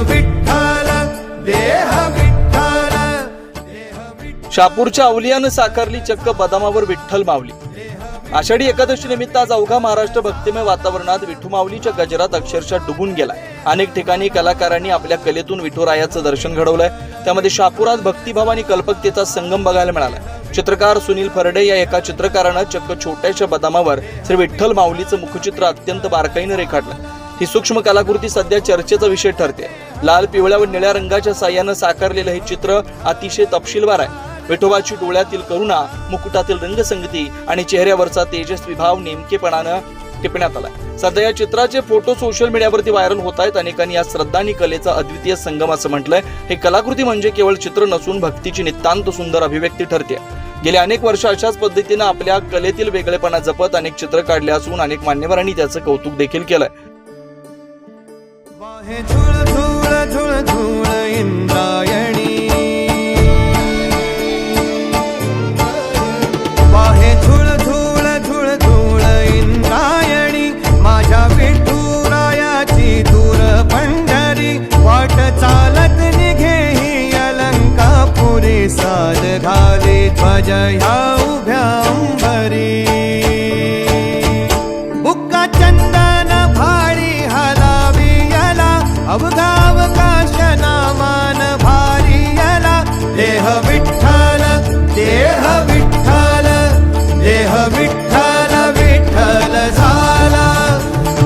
विठ्ठल देह विठ्ठल शापूरच्या अवलियानं साकारली चक्क बदामावर विठ्ठल मावली आषाढी एकादशी निमित्त आज अवघा महाराष्ट्र भक्तिमय वातावरणात विठू माऊलीच्या गजरात अक्षरशः डुबून गेलाय. अनेक ठिकाणी कलाकारांनी आपल्या कलेतून विठुरायाचं दर्शन घडवलंय. त्यामध्ये शापुरात भक्तिभाव आणि कल्पकतेचा संगम बघायला मिळालाय. चित्रकार सुनील फरडे या एका चित्रकारानं चक्क छोट्याशा बदामावर श्री विठ्ठल माऊलीचं मुखचित्र अत्यंत बारकाईनं रेखाटलं. ही सूक्ष्म कलाकृती सध्या चर्चेचा विषय ठरते. लाल पिवळ्या व निळ्या रंगाच्या साह्यानं साकारलेलं हे चित्र अतिशय तपशीलवार आहे. विठोबाची डोळ्यातील करुणा मुकुटातील रंगसंगती आणि चेहऱ्यावरचा तेजस्वी भाव नेमकेपणानं टिपण्यात आलाय. सध्या या चित्राचे फोटो सोशल मीडियावरती व्हायरल होत आहेत. अनेकांनी या श्रद्धा आणि कलेचा अद्वितीय संगम असं म्हटलंय. हे कलाकृती म्हणजे केवळ चित्र नसून भक्तीची नितांत सुंदर अभिव्यक्ती ठरते. गेल्या अनेक वर्ष अशाच पद्धतीनं आपल्या कलेतील वेगळेपणा जपत अनेक चित्र काढले असून अनेक मान्यवरांनी त्याचं कौतुक देखील केलंय. वाहे झुळ इंद्रायणी वाहे झुळ झुळ झुळ झुळ इंद्रायणी माझ्या विठुरायाची दूर पंढरी। वाट चालत निघे ही अलंकापुरी। साद घाली ध्वज ह्या उभ्या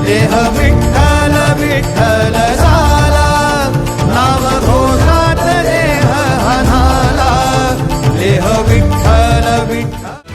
देह विठ्ठल विठ्ठल झाला. नाव घोषात देह हनाला. देह विठ्ठल विठ्ठल